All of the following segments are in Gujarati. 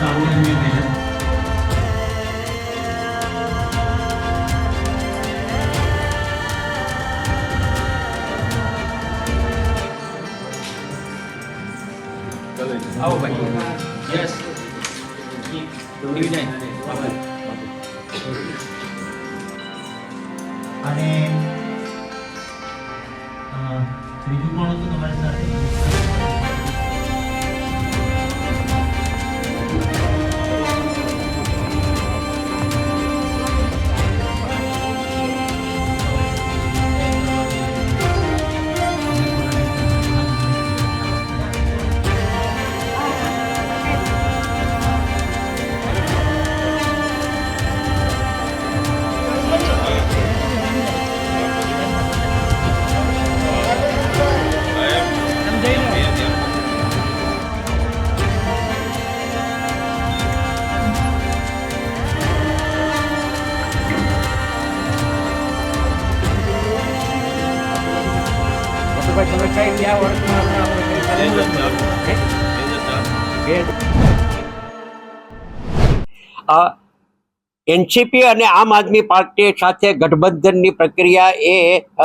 ખૂબ સારું તમે કઈ ગયા વર્ષમાં બે હજાર ચાર બે હજાર ચાર એનસીપી અને આમ આદમી પાર્ટી સાથે ગઠબંધનની પ્રક્રિયા એ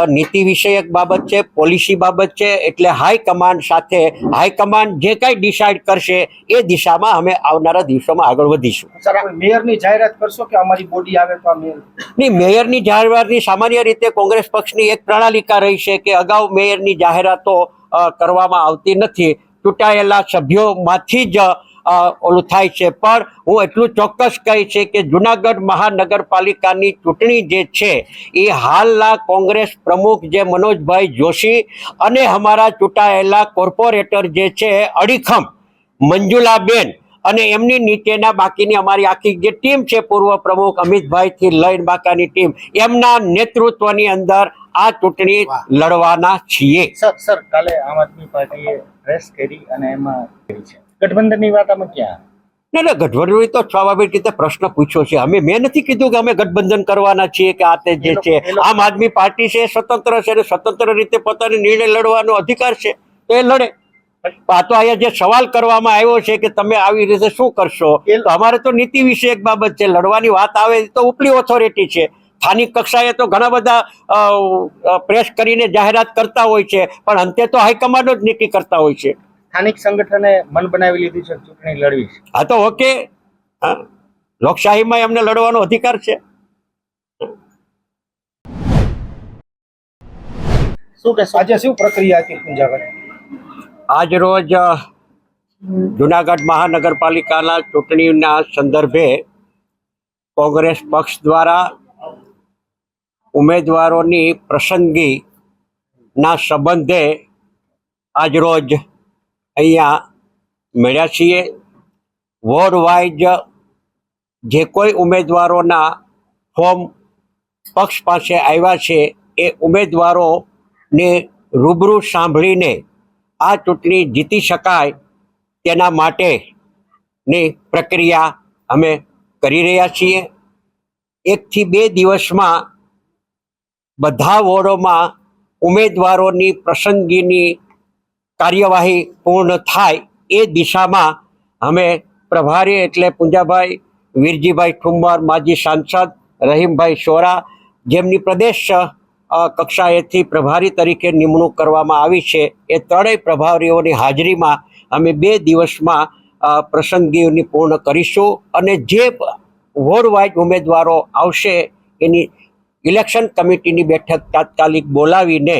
નીતિ વિષયક બાબત છે પોલિસી બાબત છે એટલે હાઈકમાન્ડ સાથે હાઈકમાન્ડ જે કાંઈ ડિસાઇડ કરશે એ દિશામાં અમે આવનારા દિવસોમાં આગળ વધીશું. મેયરની જાહેરાત કરશો કે અમારી બોડી આવે તો નહીં મેયરની જાહેરાતની સામાન્ય રીતે કોંગ્રેસ પક્ષની એક પ્રણાલિકા રહી છે કે અગાઉ મેયરની જાહેરાતો કરવામાં આવતી નથી. ચૂંટાયેલા સભ્યોમાંથી જ ઓલું થાય છે. પણ હું એટલું ચોક્કસ કહી છે કે જુનાગઢ મહાનગરપાલિકાની ચૂંટણી જે છે એ હાલના કોંગ્રેસ પ્રમુખ જે મનોજભાઈ જોશી અને અમારા ચૂંટાયેલા કોર્પોરેટર જે છે અડીખમ મંજુલાબેન અને એમની નીચેના બાકીની અમારી આખી જે ટીમ છે પૂર્વ પ્રમુખ અમિતભાઈથી લઈને બાકાની ટીમ એમના નેતૃત્વની અંદર આ ચૂંટણી લડવાના છીએ. સર સર કાલે આમ આદમી પાર્ટીએ પ્રેસ કરી અને એમાં છે. ગઠબંધનની વાત આમાં ક્યાં? ના ના ગઠબંધન તો સ્વાભાવિક રીતે પ્રશ્ન પૂછ્યો છે. અમે મેં નથી કીધું કે અમે ગઠબંધન કરવાના છીએ કે આ તે જે છે આમ આદમી પાર્ટી છે સ્વતંત્ર છે અને સ્વતંત્ર રીતે પોતાનો નિર્ણય લડવાનો અધિકાર છે તો એ લડે. આ તો અહીંયા જે સવાલ કરવામાં આવ્યો છે કે તમે આવી રીતે શું કરશો? તો અમારે તો નીતિ વિષયક બાબત છે લડવાની વાત આવે તો ઉપલી ઓથોરિટી છે. સ્થાનિક કક્ષાએ તો ઘણા બધા પ્રેસ કરીને જાહેરાત કરતા હોય છે પણ અંતે તો હાઈકમાન્ડો જ નીતિ કરતા હોય છે. સ્થાનિક સંગઠને મન બનાવી લીધું છે ચૂંટણી લડવી છે. હા તો ઓકે. લોકશાહીમાં એમને લડવાનો અધિકાર છે. શું કે આજે શું પ્રક્રિયા હતી પૂંજાભાઈ આજ રોજ જુનાગઢ મહાનગરપાલિકાના ચૂંટણીના સંદર્ભે કોંગ્રેસ પક્ષ દ્વારા ઉમેદવારોની પસંદગીના સંબંધે આજ રોજ અહીંયા મળ્યા છીએ. વોર્ડ વાઇઝ જે કોઈ ઉમેદવારોના ફોર્મ પક્ષ પાસે આવ્યા છે, એ ઉમેદવારોને રૂબરૂ સાંભળીને આ ચૂંટણી જીતી શકાય તેના માટેની પ્રક્રિયા અમે કરી રહ્યા છીએ. એકથી બે દિવસમાં બધા વોર્ડોમાં ઉમેદવારોની પસંદગીની કાર્યવાહી પૂર્ણ થાય એ દિશામાં અમે પ્રભારી એટલે પૂંજાભાઈ, વીરજીભાઈ ઠુમ્મર, માજી સાંસદ રહીમભાઈ શોરા જેમની પ્રદેશ કક્ષાએથી પ્રભારી તરીકે નિમણૂક કરવામાં આવી છે. એ ત્રણેય પ્રભારીઓની હાજરીમાં અમે બે દિવસમાં પ્રસંગીઓની પૂર્ણ કરીશું અને જે વોર્ડ વાઇઝ ઉમેદવારો આવશે એની ઇલેક્શન કમિટીની બેઠક તાત્કાલિક બોલાવીને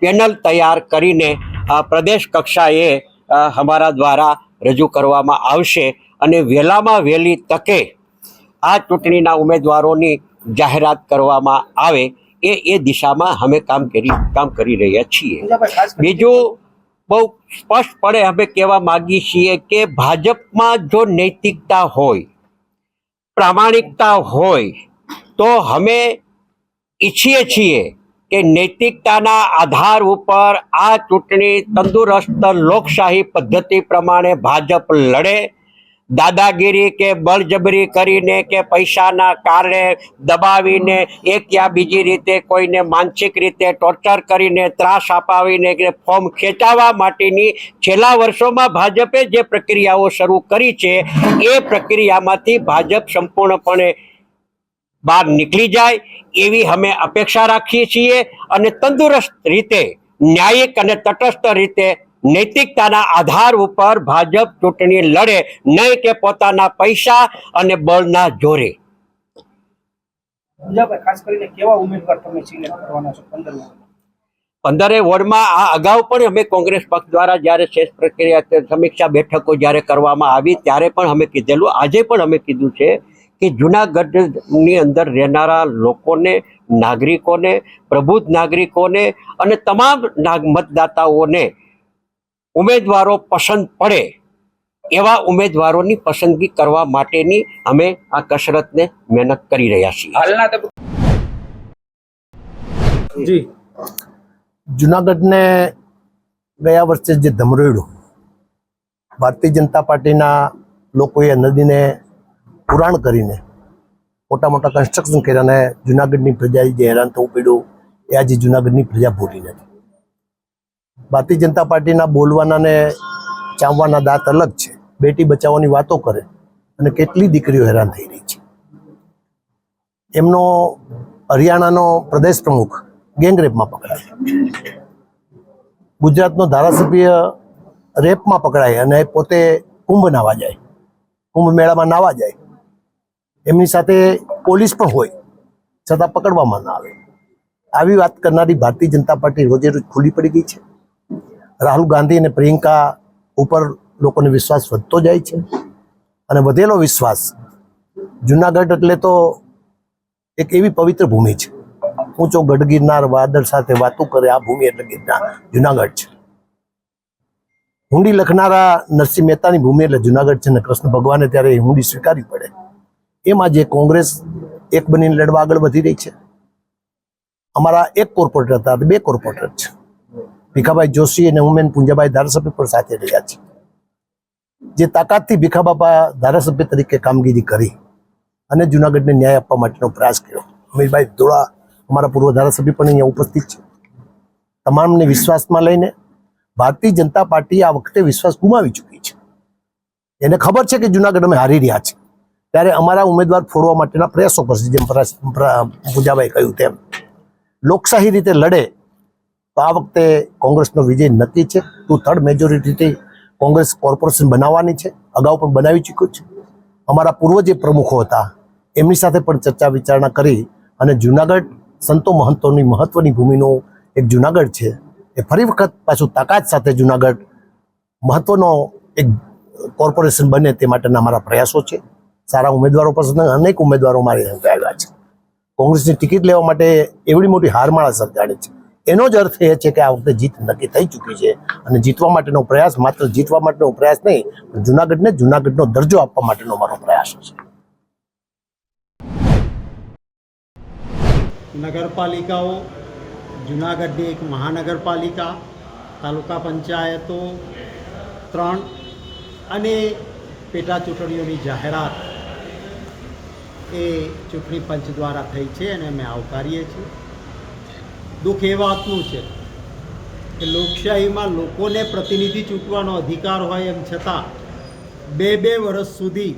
પેનલ તૈયાર કરીને પ્રદેશ કક્ષાએ અમારા દ્વારા રજૂ કરવામાં આવશે અને વહેલામાં વહેલી તકે આ ચૂંટણીના ઉમેદવારોની જાહેરાત કરવામાં આવે એ એ દિશામાં અમે કામ કરી કામ કરી રહ્યા છીએ. બીજું બહુ સ્પષ્ટપણે અમે કહેવા માગીએ છીએ કે ભાજપમાં જો નૈતિકતા હોય પ્રામાણિકતા હોય તો અમે ઈચ્છીએ છીએ કે નૈતિકતાના આધાર ઉપર આ ચૂંટણી તંદુરસ્ત લોકશાહી પદ્ધતિ પ્રમાણે ભાજપ લડે. દાદાગીરી કે બળજબરી કરીને કે પૈસાના કારણે દબાવીને એક યા બીજી રીતે કોઈને માનસિક રીતે ટોર્ચર કરીને ત્રાસ અપાવીને કે ફોર્મ ખેંચાવવા માટેની છેલ્લા વર્ષોમાં ભાજપે જે પ્રક્રિયાઓ શરૂ કરી છે, એ પ્રક્રિયામાંથી ભાજપ સંપૂર્ણપણે બહાર નીકળી જાય એવી અમે અપેક્ષા રાખીએ છીએ અને તંદુરસ્ત રીતે ન્યાયિક અને તટસ્થ રીતે નૈતિકતાના આધાર ઉપર ભાજપ ચૂંટણી લડે નહીં કે પોતાના પૈસા અને બળના જોરે. ખાસ કરીને કેવા ઉમેદવાર તમે સિલેક્ટ કરવાના છો પંદર પંદરે વોર્ડમાં આ અગાઉ પણ અમે કોંગ્રેસ પક્ષ દ્વારા જ્યારે શેષ પ્રક્રિયા સમીક્ષા બેઠકો જ્યારે કરવામાં આવી ત્યારે પણ અમે કીધેલું આજે પણ અમે કીધું છે કે જુનાગઢની અંદર રહેનારા લોકોને નાગરિકોને પ્રબુદ્ધ નાગરિકોને અને તમામ નાગ મતદાતાઓને ઉમેદવારો પસંદ પડે એવા ઉમેદવારોની પસંદગી કરવા માટેની અમે આ કસરતને મહેનત કરી રહ્યા છીએ. હાલના જી. જુનાગઢને ગયા વર્ષે જે ધમરોડ્યું ભારતીય જનતા પાર્ટીના લોકોએ નદીને પુરાણ કરીને મોટા મોટા કન્સ્ટ્રક્શન કર્યા અને જુનાગઢની પ્રજાએ જે હેરાન થવું પડ્યું, એ આજે જુનાગઢની પ્રજા ભૂલી નથી ભારતીય જનતા પાર્ટીના બોલવાના ને ચાવવાના દાંત અલગ છે. બેટી બચાવવાની વાતો કરે અને કેટલી દીકરીઓ હેરાન થઈ રહી છે. એમનો હરિયાણાનો પ્રદેશ પ્રમુખ ગેંગરેપમાં પકડાય. ગુજરાતનો ધારાસભ્ય રેપમાં પકડાય અને પોતે કુંભ નાવા જાય. કુંભ મેળામાં નાવા જાય. એમની સાથે પોલીસ પણ હોય, છતાં પકડવામાં ના આવે. આવી વાત કરનારી ભારતીય જનતા પાર્ટી રોજે રોજ ખુલ્લી પડી ગઈ છે. રાહુલ ગાંધી અને પ્રિયંકા ઉપર લોકોને વિશ્વાસ વધતો જાય છે. અને વધેલો વિશ્વાસ જુનાગઢ એટલે તો એક એવી પવિત્ર ભૂમિ છે. ઊંચો ગઢ ગિરનાર વાદળ સાથે વાતો કરે, આ ભૂમિ એટલે ગિરનાર જુનાગઢ છે. હુંડી લખનારા નરસિંહ મહેતાની ભૂમિ એટલે જુનાગઢ છે ને કૃષ્ણ ભગવાને ત્યારે હુંડી સ્વીકારવી પડે. એમાં જે કોંગ્રેસ એક બનીને લડવા આગળ વધી રહી છે, અમારા એક કોર્પોરેટર હતા, બે કોર્પોરેટર છે. ભીખાભાઈ જોશી અને ઉમેન પુંજાભાઈ ધારાસભ્ય પણ સાથે રહ્યા છે. જે તાકાતથી ભીખાબાપા ધારાસભ્ય તરીકે કામગીરી કરી અને જુનાગઢને ન્યાય આપવા માટેનો પ્રયાસ કર્યો. અમીરભાઈ ધોળા અમારા પૂર્વ ધારાસભ્ય પણ અહીંયા ઉપસ્થિત છે. તમામને વિશ્વાસમાં લઈને ભારતીય જનતા પાર્ટી આ વખતે વિશ્વાસ ગુમાવી ચૂકી છે. એને ખબર છે કે જુનાગઢ અમે હારી રહ્યા છે ત્યારે અમારા ઉમેદવાર ફોડવા માટેના પ્રયાસો કરશે, જેમ પૂજાભાઈ કહ્યું તેમ. લોકશાહી રીતે લડે તો આ વખતે કોંગ્રેસનો વિજય નક્કી છે. ટુ થર્ડ મેજોરિટીથી કોંગ્રેસ કોર્પોરેશન બનાવવાની છે. અગાઉ પણ બનાવી ચૂક્યું છે. અમારા પૂર્વ જે પ્રમુખો હતા. એમની સાથે પણ ચર્ચા વિચારણા કરી અને જુનાગઢ સંતો મહંતોની મહત્વની ભૂમિનો એક જુનાગઢ છે. એ ફરી વખત પાછું તાકાત સાથે જુનાગઢ મહત્વનો એક કોર્પોરેશન બને તે માટેના અમારા પ્રયાસો છે. સારા ઉમેદવારો પસંદ અનેક ઉમેદવારો મારી સાથે આવ્યા છે. કોંગ્રેસની ટિકિટ લેવા માટે એવડી મોટી હારમાળા સર્જાણી છે. એનો જ અર્થ એ છે કે આ વખતે જીત નક્કી થઈ ચૂકી છે અને જીતવા માટેનો પ્રયાસ માત્ર જીતવા માટેનો પ્રયાસ નહીં, પણ જુનાગઢને જુનાગઢનો દરજ્જો આપવા માટેનો મારો પ્રયાસ છે. નગરપાલિકાઓ, જુનાગઢની એક મહાનગરપાલિકા, તાલુકા પંચાયતો, ત્રણ અને પેટા ચૂંટણીઓની જાહેરાત એ ચૂંટણી પંચ દ્વારા થઈ છે અને અમે આવકારીએ છીએ. દુઃખ એ વાતનું છે કે લોકશાહીમાં લોકોને પ્રતિનિધિ ચૂંટવાનો અધિકાર હોય એમ છતાં બે બે વર્ષ સુધી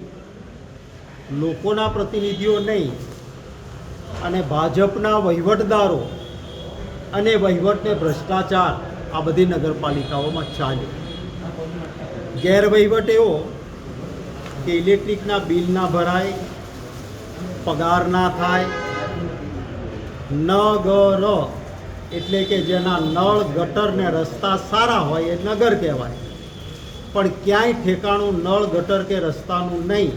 લોકોના પ્રતિનિધિઓ નહીં અને ભાજપના વહીવટદારો અને વહીવટને ભ્રષ્ટાચાર આ બધી નગરપાલિકાઓમાં ચાલ્યો ગેરવહીવટ એવો કે ઇલેક્ટ્રિકના બિલ ના ભરાય પગાર ના થાય. ન ગ એટલે કે જેના નળ, ગટર ને રસ્તા સારા હોય એ નગર કહેવાય. પણ ક્યાંય ઠેકાણું નળ, ગટર કે રસ્તાનું નહીં.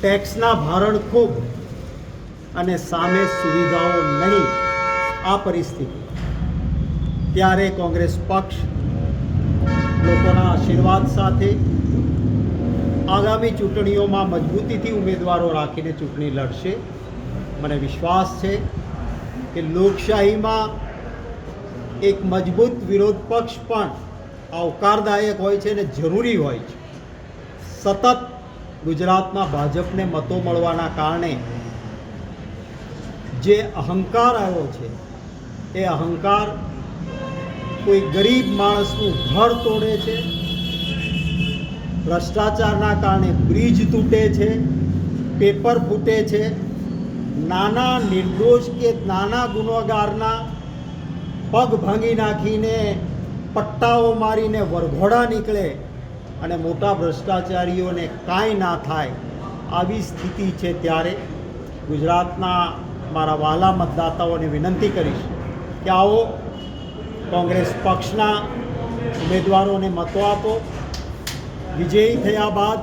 ટેક્સના ભારણ ખૂબ અને સામે સુવિધાઓ નહીં. આ પરિસ્થિતિ. ત્યારે કોંગ્રેસ પક્ષ લોકોના આશીર્વાદ સાથે આગામી ચૂંટણીઓમાં મજબૂતીથી ઉમેદવારો રાખીને ચૂંટણી લડશે. મને વિશ્વાસ છે કે લોકશાહીમાં એક મજબૂત વિરોધ પક્ષ પણ આવકારદાયક હોય છે અને જરૂરી હોય છે. સતત ગુજરાતમાં ભાજપને મતો મળવાના કારણે જે અહંકાર આવ્યો છે, એ અહંકાર કોઈ ગરીબ માણસનું ઘર તોડે છે ભ્રષ્ટાચારના કારણે બ્રિજ તૂટે છે, પેપર ફૂટે છે. નાના નિર્દોષ કે નાના ગુનેગારના પગ ભાંગી નાખીને પટ્ટાઓ મારીને વરઘોડા નીકળે અને મોટા ભ્રષ્ટાચારીઓને કાંઈ ના થાય આવી સ્થિતિ છે ત્યારે ગુજરાતના મારા વહાલા મતદાતાઓને વિનંતી કરીશ કે આવો કોંગ્રેસ પક્ષના ઉમેદવારોને મતો આપો. વિજયી થયા બાદ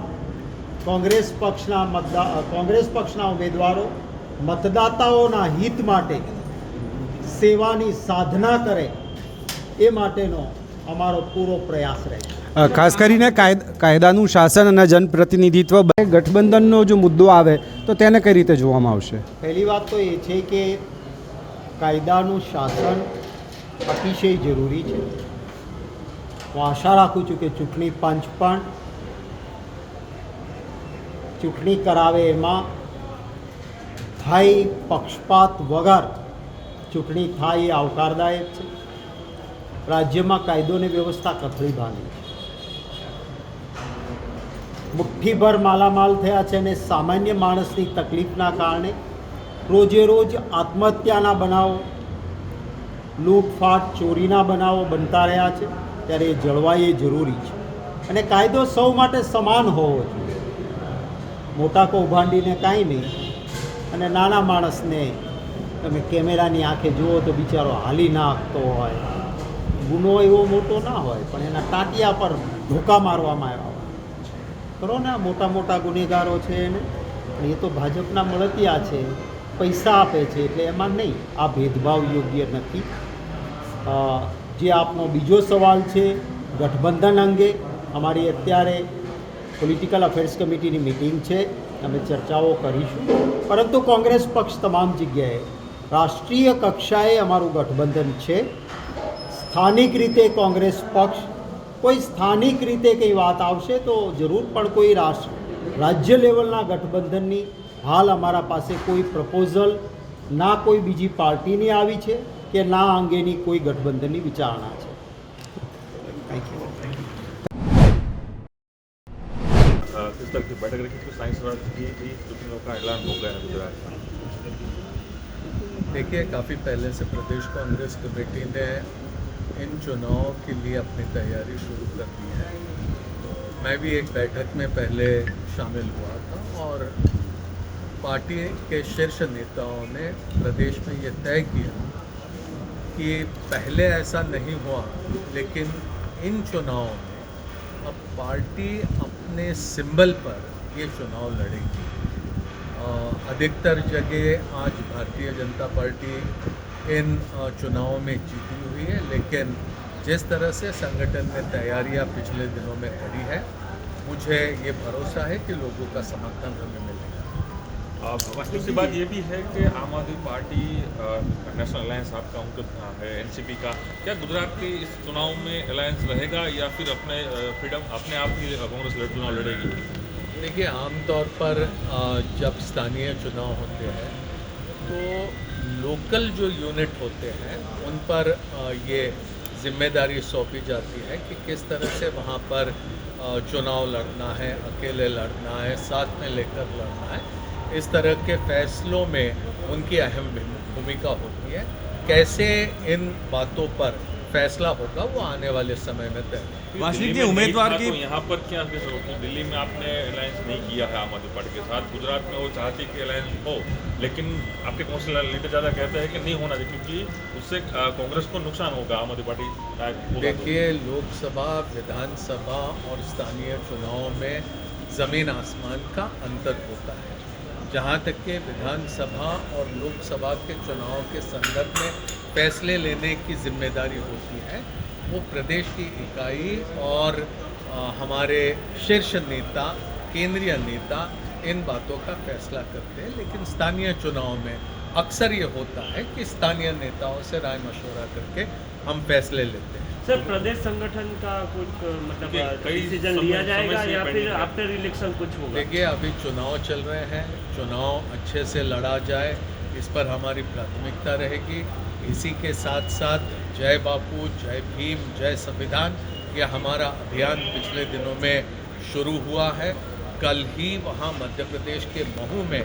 કોંગ્રેસ પક્ષના મતદા કોંગ્રેસ પક્ષના ઉમેદવારો મતદાતાઓના હિત માટે સેવાની સાધના કરે એ માટેનો અમારો પૂરો પ્રયાસ રહેશે અ, ખાસ કરીને કાયદ- કાયદાનું શાસન અને જનપ્રતિનિધિત્વ ગઠબંધનનો જો મુદ્દો આવે તો તેને કઈ રીતે જોવામાં આવશે? પહેલી વાત તો એ છે કે કાયદાનું શાસન અતિશય જરૂરી છે. હું આશા રાખું છું કે ચૂંટણી પંચ પણ ચૂંટણી કરાવે એમાં થાય પક્ષપાત વગર ચૂંટણી થાય એ આવકારદાયક છે. રાજ્યમાં કાયદોની વ્યવસ્થા કથળી ભાંગી. છે મુઠ્ઠીભર માલામાલ થયા છે અને સામાન્ય માણસની તકલીફના કારણે રોજે રોજ આત્મહત્યાના બનાવો, લૂંટફાટ, ચોરીના બનાવો બનતા રહ્યા છે. ત્યારે એ જળવાય એ જરૂરી છે. અને કાયદો સૌ માટે સમાન હોવો જોઈએ. મોટા કૌભાંડીને કાંઈ નહીં. અને નાના માણસને તમે કેમેરાની આંખે જુઓ તો બિચારો હાલી નાખતો હોય. ગુનો એવો મોટો ના હોય, પણ એના ટાંટિયા પર ધોકા મારવામાં આવ્યા હોય. કરો ને મોટા મોટા ગુનેગારો છે એને. એ તો ભાજપના મળતિયા છે. પૈસા આપે છે એટલે એમાં નહીં. આ ભેદભાવ યોગ્ય નથી. જે આપનો બીજો સવાલ છે ગઠબંધન અંગે, અમારી અત્યારે પોલિટિકલ અફેર્સ કમિટીની મિટિંગ છે. અમે ચર્ચાઓ કરીશું. પરંતુ કોંગ્રેસ પક્ષ તમામ જગ્યાએ રાષ્ટ્રીય કક્ષાએ અમારું ગઠબંધન છે. સ્થાનિક રીતે કોંગ્રેસ પક્ષ, કોઈ સ્થાનિક રીતે કંઈ વાત આવશે તો જરૂર પણ કોઈ રાષ્ટ્ર, રાજ્ય લેવલના ગઠબંધનની હાલ અમારા પાસે કોઈ પ્રપોઝલ ના કોઈ બીજી પાર્ટીની આવી છે કે ના અંગેની કોઈ ગઠબંધનની વિચારણા છે. થેન્ક યુ की बैठक रखी थी, साइंस विभाग की भी चुनाव का ऐलान हो गया है गुजरात में। देखिए, काफ़ी पहले से प्रदेश कांग्रेस कमेटी ने इन चुनावों के लिए अपनी तैयारी शुरू कर दी है। मैं भी एक बैठक में पहले शामिल हुआ था और पार्टी के शीर्ष नेताओं ने प्रदेश में ये तय किया कि पहले ऐसा नहीं हुआ, लेकिन इन चुनावों में अब पार्टी अपने सिंबल पर ये चुनाव लड़ेगी। अधिकतर जगह आज भारतीय जनता पार्टी इन चुनावों में जीती हुई है, लेकिन जिस तरह से संगठन ने तैयारियाँ पिछले दिनों में करी है, मुझे ये भरोसा है कि लोगों का समर्थन हमें मिलेगा। वास्तविक सी बात ये भी है कि आम आदमी पार्टी नेशनल अलायंस आपका उनका है, एनसीपी का। क्या गुजरात के इस चुनाव में अलायंस रहेगा या फिर अपने फ्रीडम, अपने आप ही कांग्रेस चुनाव लड़ेगी? देखिए, आमतौर पर जब स्थानीय चुनाव होते हैं तो लोकल जो यूनिट होते हैं, उन पर ये ज़िम्मेदारी सौंपी जाती है कि किस तरह से वहाँ पर चुनाव लड़ना है, अकेले लड़ना है, साथ में लेकर लड़ना है। इस तरह के फैसलों में उनकी अहम भूमिका होती है। कैसे इन बातों पर फैसला होगा वो आने वाले समय में तय जी, उम्मीदवार की- तो यहाँ पर क्या कैसे रोकी दिल्ली में आपने अलायंस नहीं किया है आम आदमी पार्टी के साथ। गुजरात में वो चाहती कि अलायंस हो लेकिन आपके काउंसिलर लीडर ज़्यादा कहते हैं कि नहीं होना चाहिए क्योंकि उससे कांग्रेस को नुकसान होगा आम आदमी पार्टी तो। देखिए लोकसभा विधानसभा और स्थानीय चुनाव में ज़मीन आसमान का अंतर होता है। जहाँ तक कि विधानसभा और लोकसभा के चुनाव के संदर्भ में फैसले लेने की ज़िम्मेदारी होती है, वो प्रदेश की इकाई और हमारे शीर्ष नेता, केंद्रीय नेता इन बातों का फैसला करते हैं। लेकिन स्थानीय चुनाव में अक्सर ये होता है कि स्थानीय नेताओं से राय मशवरा करके हम फैसले लेते हैं। सर प्रदेश संगठन का कुछ मतलब कई डिसीज़न लिया जाएगा या फिर आफ्टर इलेक्शन कुछ होगा? देखिए अभी चुनाव चल रहे हैं चुनाव अच्छे से लड़ा जाए इस पर हमारी प्राथमिकता रहेगी। इसी के साथ साथ जय बापू जय भीम जय संविधान यह हमारा अभियान पिछले दिनों में शुरू हुआ है। कल ही वहाँ मध्य प्रदेश के महू में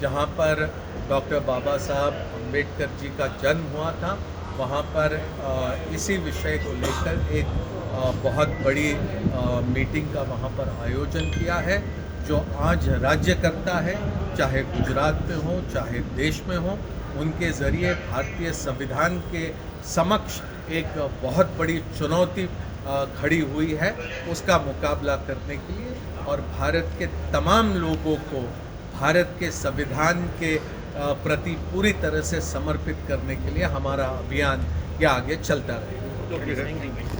जहाँ पर डॉक्टर बाबा साहब अंबेडकर जी का जन्म हुआ था वहाँ पर इसी विषय को लेकर एक बहुत बड़ी मीटिंग का वहाँ पर आयोजन किया है, जो आज राज्य करता है, चाहे गुजरात में हो, चाहे देश में हो। उनके ज़रिए भारतीय संविधान के समक्ष एक बहुत बड़ी चुनौती खड़ी हुई है उसका मुकाबला करने के लिए। और भारत के तमाम लोगों को, भारत के संविधान के प्रति पूरी तरह से समर्पित करने के लिए हमारा अभियान ये आगे चलता रहेगा ओके थैंक यू